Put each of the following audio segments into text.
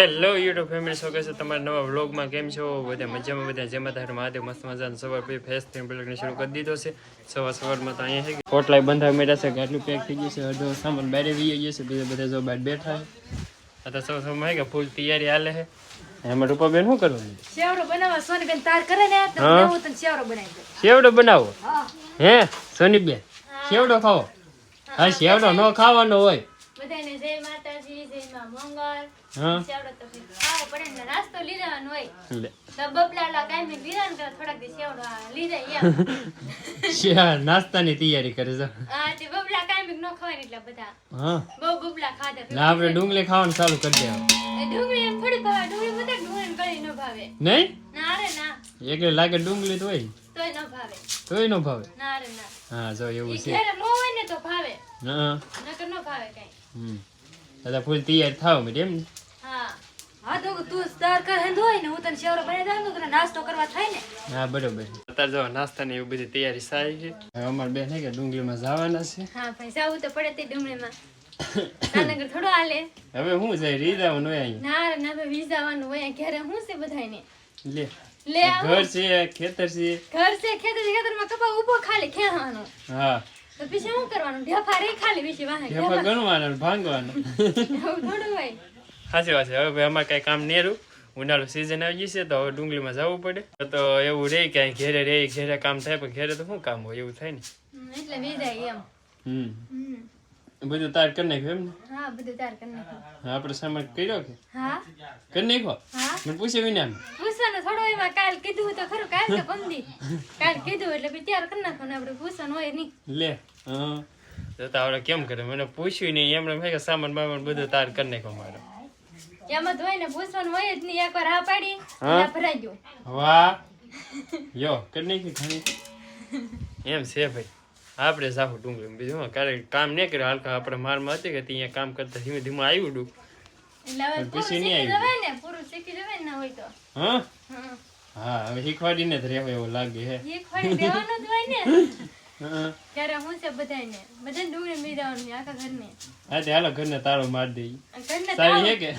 Hello YouTube family show છે તમારા નવા વ્લોગમાં કેમ છો? બધા મજામાં બધા જેમાં તારે મહાદેવ મસ્ત મજાનો. સવાર પછી ફેસ થઈને બ્લોગને શરૂ કરી દીધો છે. સવાર સવારમાં તો અહીંયા છે પોટલાય થાય મેળા છે ગાટલું પેક થઈ ગયું છે. અડધો સામાન બહાર આવી ગયો છે. બીજા બધા જો બહાર બેઠા છે. આ તો સવાર સવારમાં કે ફૂલ તૈયારી હાલે છે એમાં રૂપાબેન શું કરવાનું શેવડો બનાવવા સોનીબેન તાર કરે ને તો હું? તને સેવડો બનાવી દઉં. શેવડો બનાવો? હે. સોની બેન શેવડો ખાવો? હા શેવડો ન ખાવાનો હોય. બધાને જય માતાજી. દી નાસ્તાની તૈયારી કરે છે. એટલા ડુંગળી ખાવાનું ચાલુ કરી ભાવે નહીં? એકલે લાગે ડુંગળી તો હોય. તોય ન ભાવે. હા જો એવું છે. હા. ન દાદા ફૂલ તૈયાર થાવ મેં એમ હા. હા તો તું સ્ટાર કર હેંધો હોય ને હું તને શેવરો બનાવી દઉં તો તને નાસ્તો કરવા થાય ને. હા બરોબર. અત્યારે જો નાસ્તાની એવી બધી તૈયારી સારી છે. હવે અમાર બેન હે કે ડુંગળીમાં જવાના છે. હા ભાઈ જાવું તો પડે તે ડુંગળીમાં. તાનગર થોડો હાલે. હવે હું જાય રીદાવાનું હોય અહીં ના રે ના ભાઈ વિઝાવાનું હોય ઘરે હું છે બધાયને? લે. લે આવો. ઘર છે ખેતર છે. ઘર છે ખેતર છે ખેતરમાં કપા ઊભો ખાલી ખેવાનું હા. તો પછી શું કરવાનું? ઢેફા રે ખાલી પછી વાહે. ઢેફા ગણવાના ને ભાંગવાના. સાચી વાત છે. હવે ભાઈ અમારે કઈ કામ નેરું. ઉનાળુ સિઝન આવી છે તો હવે ડુંગળીમાં જવું પડે. તો એવું રે ક્યાંય ઘેરે રે ઘેરે કામ થાય પણ ઘેરે તો શું કામ હોય? એવું થાય ને. હમ, એટલે વિઝાય એમ. હમ. હમ. બધું તાર કરી નાખ્યું એમ ને? હા બધું તાર કરી નાખ્યું. આપણે સામાન કર્યો કે? હા. કરી નાખો હા. મને વિના થોડું એમાં કાલ કીધું તો ખરું કાલ તો પંદી કાલ કીધું એટલે તૈયાર કરી નાખવાનું આપણે પૂછવાનું હોય નહીં. લે હા. તો આપણે કેમ કરે? મને પૂછ્યું નહીં એમણે મેં કે સામાન બામાન બધું તાર કરી નાખો મારો એમાં તો હોય ને પૂછવાનું હોય જ નહીં. એકવાર હા પાડી હા? ભરાઈ ગયું. વાહ. યો કરી નાખી ખાલી એમ છે ભાઈ. આપણે જાહુ ડુંગળી બીજું હું ક્યારેક કામ નહીં કર્યું હાલકા આપણે મારમાં હતી કે ત્યાં કામ કરતા ધીમે ધીમે આવ્યું ડું. હા હવે શીખવાડીને જ રહેવા એવું લાગે હે એક દેવાનું જ હોય ને ત્યારે હું છે બધાયને બધાને ડુંગળી મી આખા ઘરને હા તે હાલો ઘરને તાળો મારી દઈ અને સારી હે કે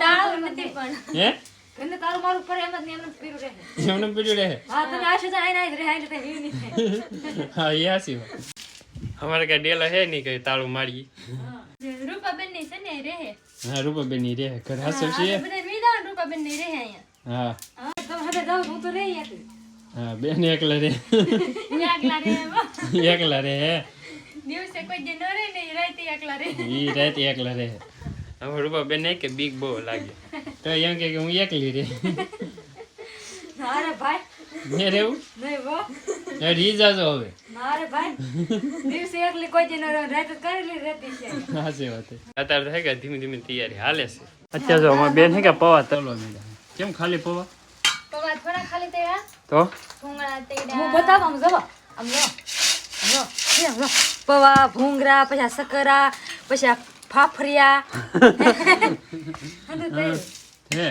તાળું નથી પણ હે ઘરને તાળું મારું પડે એમ જ ને પીરું રહે એમને પીડ્યું રહે હા તમે આશુ તો આઈને આઈને રહે એટલે કઈ વીવ નહીં હા એ હાસી વાત અમારે કઈ ડેલો હે નહીં કઈ તાળું મારી ની છે ને રહે. હા રૂપાબેનની રે ઘર હાસવ છે બધા દેવાનું રૂપાબેનની રહે અહીંયા. હા. હા તમે હવે જાઓ હું તો રહી હતી હા બેન એકલા રે એકલા રહે એમાં. એકલા રે દિવસે કોઈ જે ન રહે ને રાતે એકલા રહે. ઈ રાતે એકલા રહે. હવે રૂપા બેન નહીં કે બીક બહુ લાગે. તો એમ કે કે હું એકલી રે અરે ભાઈ. મેં રહેવું? નહીં બો એ રી જાજો હવે. અરે ભાઈ દિવસે એકલી કોઈ જે ન કરેલી રહેતી છે. હાચી વાત છે. અત્યારે તો હે કે ધીમે ધીમે તૈયારી હાલે છે. અત્યારે જો અમારે બેન હે કે પવા તળવા માંડ્યા. કેમ ખાલી પવા? પવા થોડા ખાલી તેડા તો? ભૂંગળા તેડા. હું બતાવું આમ જવો. આમ જો જો કેમ જો. પવા ભૂંગરા પછી આ સકરા પછી ફાફરિયા. હે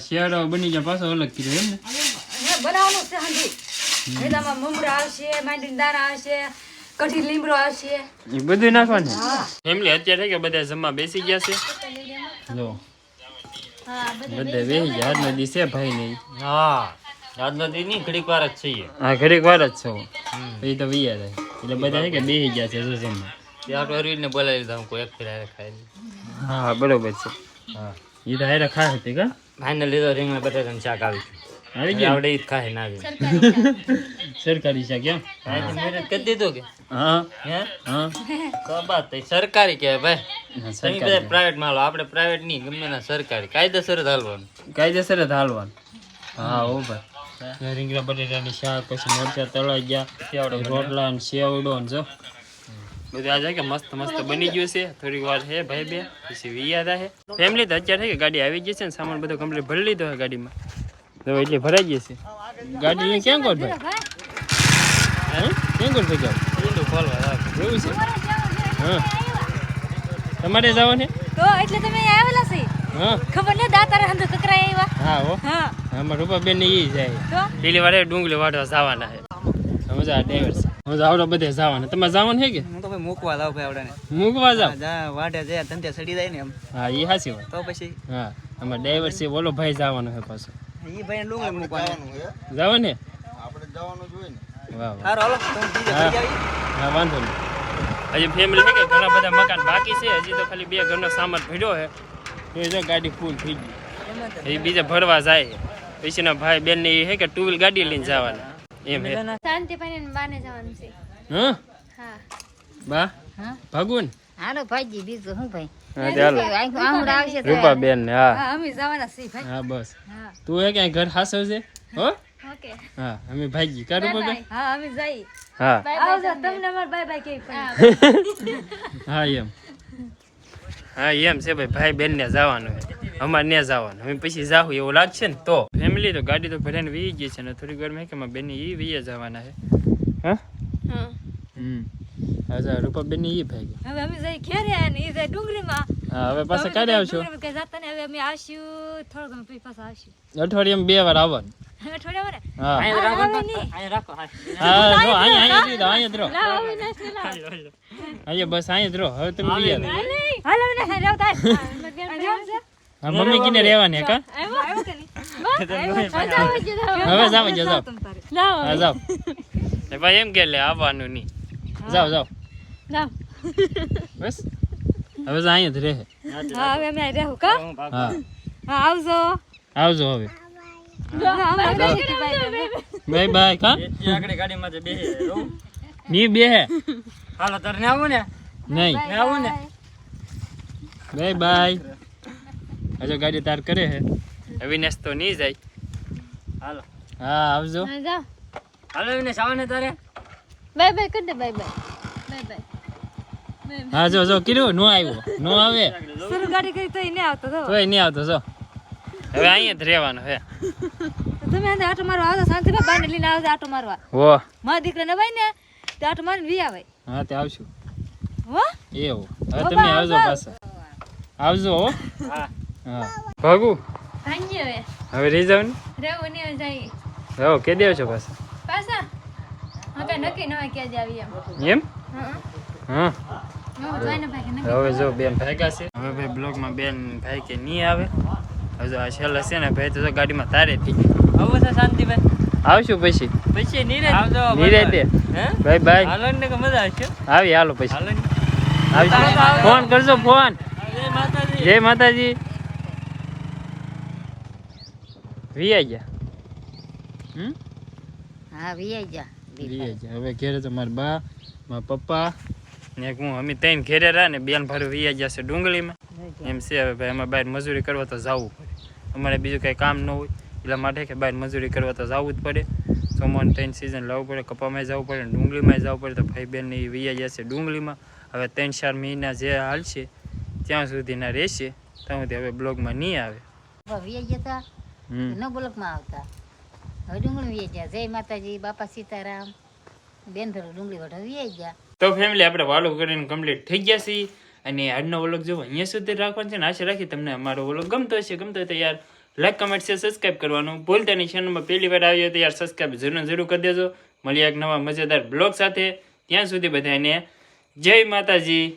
શિયાળો બની ગયા પાછો અલગ કીધું એમ ને? બનાવવાનું છે હંધી મેદામાં મમરા આવશે માંડીના દાણા આવશે કઢી લીમડો આવશે. એ બધું નાખવાનું? ફેમિલી અત્યારે કે બધા જમવા બેસી ગયા છે? જો બધા બધા બેસી ગયા. આજનો દી છે ભાઈ નહીં હા. આજનો દી નહીં ઘડીક વાર જ છીએ. હા ઘડીક વાર જ છો. એ તો વૈયા જાય એટલે બધા કે બેસી ગયા છે જમવા. ત્યાં અરવિંદને બોલાવી લીધા હું કોઈ એક ફેર ખાઈ. હા બરોબર છે. હા. એ તો હારે ખાય હતી કા? ફાઇનલ લીધો રીંગણા બટાકાનું શાક આવી આવડે ઈ જ ખાય ના આવી સરકારી શાક એમ ભાઈ મહેનત કરી દીધું કે હા હે હા તો બાત થઈ સરકારી કહેવાય ભાઈ હા, તમે સરકારી બધા પ્રાઇવેટમાં લો આપણે પ્રાઇવેટ નહીં ગમે ના સરકારી કાયદેસર જ હાલવાનું કાયદેસર જ હાલવાનું હા હો ભાઈ રીંગણા બટેટાની શાક પછી મરચા તળાઈ ગયા રોટલા ને સેવડો ને જો બધું આજે કે મસ્ત મસ્ત બની ગયું છે થોડીક વાર છે ભાઈ બે પછી વિયાદા છે ફેમિલી તો અત્યારે છે કે ગાડી આવી ગઈ છે ને સામાન બધો કમ્પ્લીટ ભરી લીધો છે ગાડીમાં। તો એટલે ભરાઈ જશે. છે ગાડી લઈને ક્યાં કોટ ભાઈ હે? ક્યાં કોટ ભાઈ જાવ. એવું છે? હા. તમારે જવાનું ને તો એટલે તમે આવેલા છે? હા. ખબર ને? દાતારે હંધો કકરા આવ્યા હા હો. હા. રૂપા બેન ને ઈ જાય. તો? પેલી વારે ડુંગળી વાટવા જવાના છે. હવે જા ડ્રાઈવર છે. જા આવડો બધે જવાના. તમે જવાનું છે કે? હું તો ભાઈ મૂકવા લાવ ભાઈ આવડાને. મૂકવા જાવ વાટે જાય ધંધે સડી જાય ને એમ. હા એ હાસી વાત. તો પછી? હા અમાર ડ્રાઈવર છે બોલો ભાઈ જવાનો છે પાછો. ઈ ભાઈ ડુંગળી મૂકવાનું. જોઈએ ને. વાહ હાલો. તમે બીજે હા. આવી હા વાંધો નહીં. હજી ફેમિલી છે કે ઘણા બધા મકાન બાકી છે? હજી તો ખાલી બે ઘરનો સામાન ભર્યો છે. તો જો ગાડી ફૂલ થઈ ગઈ. એ બીજા ભરવા જાય પછીના ભાઈ બેન ને છે કે ટુ વ્હીલ ગાડી લઈને જવાના. એમ હે શાંતિ બાને જવાનું છે. હા? હા. બા? હા? ભાગુન? હાલો ભાઈજી બીજું શું ભાઈ? હા ચાલો. રૂપા બેન ને હા. હા અમે જવાના છીએ ભાઈ. હા બસ. તું એ ક્યાંય ઘર હાસવ છે? હો? ઓકે. હા અમે ભાગી કા રૂપા બેન હા અમે જઈએ. હા. આવજો તમને અમાર બાય બાય કેવી હા એમ. હા એમ છે ભાઈ ભાઈ બેન ને જવાનું છે. અમારે ને જવાનું. અમે પછી જાહું એવું લાગશે ને તો. ફેમિલી તો ગાડી તો ભરાઈને વી ગઈ છે ને થોડી વાર મેં કે મારા બેન એ વીએ જવાના છે. હા? હા. હમ. અચ્છા રૂપા બેન ઈ ભાઈ હવે અમે જઈ ઘેરે અને ઈ જઈ ડુંગળીમાં. હા હવે પાછા કાઢે આવશો? કે જાતા ને હવે અમે આવશું થોડો ઘણો પછી પાછા આવશું. અઠવાડિયામાં બે વાર આવવાનું. ને ને મમ્મી કીને રેવાની કા? હવે જાવ જાવ જાવ ભાઈ એમ કે લે આવવાનું નહીં. જાવ જાવ જાઓ. બસ? હવે અહીંયા જ રહે. હા હવે અમે અહીં રહેવું કા? હા. આવજો. આવજો હવે. Bye bye. કા? આગળ ગાડીમાં જે બેહે. ની બેહે? હાલો તારે ને આવું ને? નહીં. ને આવું ને? બાય બાય હજો ગાડી તાર કરે હે. અવિનાશ તો નહીં જાય. હાલો. હા આવજો. હા જાઓ. હાલો અવિનાશ આવને તારે. બાય બાય કરી દે બાય બાય. Bye bye. હા જો જો કીધું નો આવ્યો. નો આવે. શરૂ ગાડી કરી તો ઈ આવતો તો તોય નહીં આવતો જો. હવે અહીંયા જ રહેવાનું હે તમે આને આટો મારવા આવજો શાંતિભાઈ બાને લઈને આવજો આટો મારવા. હો. મારા દીકરા ને ભાઈ ને તે આટો મારીને વી આવે. હા તે આવશું. હો? એવું. હવે તમે આવજો પાછા. આવજો હો. હા. હા. ભાગુ. ભાંગી હવે. હવે રહી જાવ ને? રહેવું નહીં જાય હો કે દેવ છો પાછા. નક્કી ન હોય આવી એમ. એમ? હા. ભાઈ હવે જો બેન ભાગ્યા છે. હવે ભાઈ બ્લોગમાં બેન ભાઈ કે નહીં આવે? હવે આ છેલ્લા છે ને ભાઈ તો ગાડીમાં તારે થઈ આવું છે શાંતિભાઈ આવશું પછી. પછી નીરે આવજો નિરાતે હે? બાય બાય હાલો ને મજા આવશે? આવી હાલો પછી. ફોન કરજો ફોન. જય માતાજી. જય માતાજી. વી ગયા. હમ? હા વી આવી હવે ઘેરે તો મારા બા મારા પપ્પા ને હું. અમે ત્રણ ઘેરે રહ્યા ને બેન ભાડું વી ગયા છે ડુંગળીમાં. એમ છે હવે ભાઈ અમારે બહાર મજૂરી કરવા તો જવું પડે. અમારે બીજું કંઈ કામ ન હોય. એટલા માટે કે બહાર મજૂરી કરવા તો જવું જ પડે. ચોમાની ત્રણ સિઝન લાવવું પડે કપામાં જવું પડે ડુંગળીમાં જવું પડે. તો ભાઈ બેન એ વી જશે છે ડુંગળીમાં. હવે ત્રણ ચાર મહિના જે હાલશે ત્યાં સુધીના રહેશે. ત્યાં સુધી હવે બ્લોગમાં નહીં આવે. ન બ્લોગમાં આવતા? ડુંગળી ગયા. જય માતાજી, બાપા સીતારામ. બેન ધરો ડુંગળી ગયા. તો ફેમિલી આપણે વાલો કરીને કમ્પ્લીટ થઈ ગયા છીએ. અને આજનો વ્લોગ જો અહીંયા સુધી રાખવાનો છે ને, આશા રાખી તમને અમારો વ્લોગ ગમતો હશે. ગમતો તો યાર લાઈક કમેન્ટ છે સબસ્ક્રાઈબ કરવાનું ભૂલતા નહીં. ચેનલમાં પહેલી વાર આવ્યો તો યાર સબસ્ક્રાઈબ જરૂર જરૂર કરી દેજો. મળીએ એક નવા મજેદાર બ્લોગ સાથે. ત્યાં સુધી બધાને જય માતાજી.